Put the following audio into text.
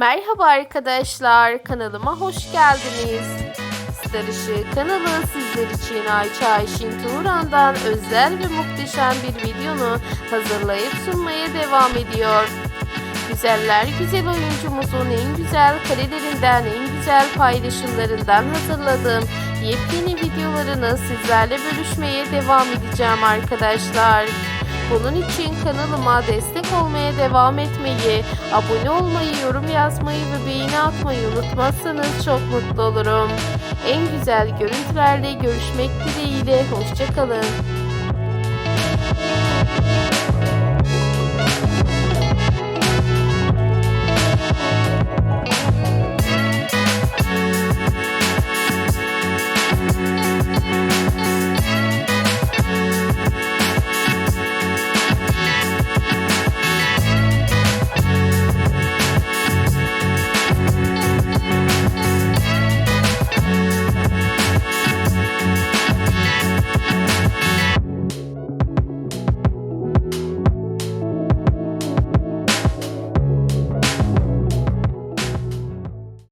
Merhaba arkadaşlar, kanalıma hoş geldiniz. Star Işığı kanalı sizler için Ayça Ayşin Turan'dan özel ve muhteşem bir videonu hazırlayıp sunmaya devam ediyor. Güzeller güzel oyuncumuzun en güzel karelerinden, en güzel paylaşımlarından hazırladığım yepyeni videolarını sizlerle bölüşmeye devam edeceğim arkadaşlar. Bunun için kanalıma destek olmaya devam etmeyi, abone olmayı, yorum yazmayı ve beğeni atmayı unutmazsanız çok mutlu olurum. En güzel görüntülerle görüşmek dileğiyle, hoşçakalın.